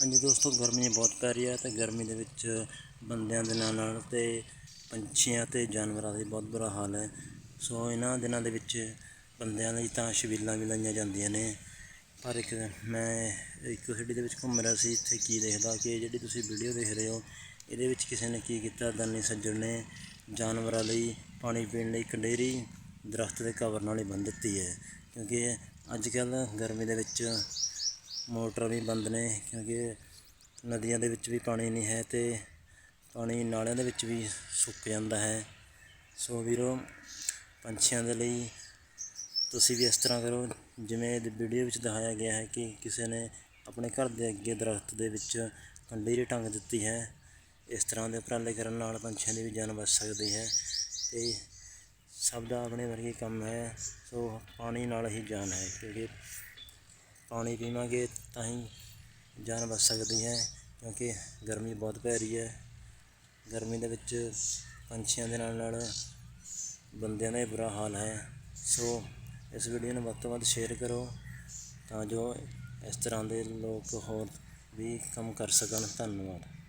ਹਾਂਜੀ ਦੋਸਤੋ, ਗਰਮੀ ਬਹੁਤ ਪੈ ਰਹੀ ਹੈ ਤੇ ਗਰਮੀ ਦੇ ਵਿੱਚ ਬੰਦਿਆਂ ਦੇ ਨਾਲ ਨਾਲ ਤੇ ਪੰਛੀਆਂ ਤੇ ਜਾਨਵਰਾਂ ਦਾ ਵੀ ਬਹੁਤ ਬੁਰਾ ਹਾਲ ਹੈ। ਸੋ ਇਹਨਾਂ ਦਿਨਾਂ ਦੇ ਵਿੱਚ ਬੰਦਿਆਂ ਲਈ ਤਾਂ ਛਬੀਲਾਂ ਵੀ ਲਾਈਆਂ ਜਾਂਦੀਆਂ ਨੇ। ਪਰ ਇੱਕ ਮੈਂ ਇੱਕ ਸਿਟੀ ਦੇ ਵਿੱਚ ਘੁੰਮ ਰਿਹਾ ਸੀ, ਇੱਥੇ ਕੀ ਦੇਖਦਾ ਕਿ ਜਿਹੜੀ ਤੁਸੀਂ ਵੀਡੀਓ ਦੇਖ ਰਹੇ ਹੋ, ਇਹਦੇ ਵਿੱਚ ਕਿਸੇ ਨੇ ਕੀ ਕੀਤਾ? ਦਾਨੀ ਸੱਜਣ ਨੇ ਜਾਨਵਰਾਂ ਲਈ ਪਾਣੀ ਪੀਣ ਲਈ ਕੰਡੇਰੀ ਦਰਖਤ ਦੇ ਕਵਰ ਨਾਲ ਹੀ ਬੰਨ੍ਹ ਦਿੱਤੀ ਹੈ। ਕਿਉਂਕਿ ਅੱਜ ਕੱਲ੍ਹ ਗਰਮੀ ਦੇ ਵਿੱਚ ਮੋਟਰ ਵੀ ਬੰਦ ਨੇ ਕਿਉਂਕਿ ਨਦੀਆਂ ਦੇ ਵਿੱਚ ਵੀ ਪਾਣੀ ਨਹੀਂ ਹੈ ਅਤੇ ਪਾਣੀ ਨਾਲਿਆਂ ਦੇ ਵਿੱਚ ਵੀ ਸੁੱਕ ਜਾਂਦਾ ਹੈ। ਸੋ ਵੀਰੋ, ਪੰਛੀਆਂ ਦੇ ਲਈ ਤੁਸੀਂ ਵੀ ਇਸ ਤਰ੍ਹਾਂ ਕਰੋ। ਜਿਵੇਂ ਵੀਡੀਓ ਵਿੱਚ ਦਿਖਾਇਆ ਗਿਆ ਹੈ ਕਿ ਕਿਸੇ ਨੇ ਆਪਣੇ ਘਰ ਦੇ ਅੱਗੇ ਦਰਖਤ ਦੇ ਵਿੱਚ ਕੰਢੀ ਦੀ ਟੰਗ ਦਿੱਤੀ ਹੈ। ਇਸ ਤਰ੍ਹਾਂ ਦੇ ਉਪਰਾਲੇ ਕਰਨ ਨਾਲ ਪੰਛੀਆਂ ਦੀ ਵੀ ਜਾਨ ਬਚ ਸਕਦੀ ਹੈ ਤੇ ਸਭ ਦਾ ਆਪਣੇ ਵਰਗੇ ਕੰਮ ਹੈ। ਸੋ ਪਾਣੀ ਨਾਲ ਹੀ ਜਾਨ ਹੈ ਕਿਉਂਕਿ ਪਾਣੀ ਪੀਵਾਂਗੇ ਤਾਂ ਹੀ ਜਾਨ ਬਚ ਸਕਦੀ ਹੈ, ਕਿਉਂਕਿ ਗਰਮੀ ਬਹੁਤ ਪੈ ਰਹੀ ਹੈ। ਗਰਮੀ ਦੇ ਵਿੱਚ ਪੰਛੀਆਂ ਦੇ ਨਾਲ ਨਾਲ ਬੰਦਿਆਂ ਦਾ ਹੀ ਬੁਰਾ ਹਾਲ ਹੈ। ਸੋ ਇਸ ਵੀਡੀਓ ਨੂੰ ਵੱਧ ਤੋਂ ਵੱਧ ਸ਼ੇਅਰ ਕਰੋ ਤਾਂ ਜੋ ਇਸ ਤਰ੍ਹਾਂ ਦੇ ਲੋਕ ਹੋਰ ਵੀ ਕੰਮ ਕਰ ਸਕਣ। ਧੰਨਵਾਦ।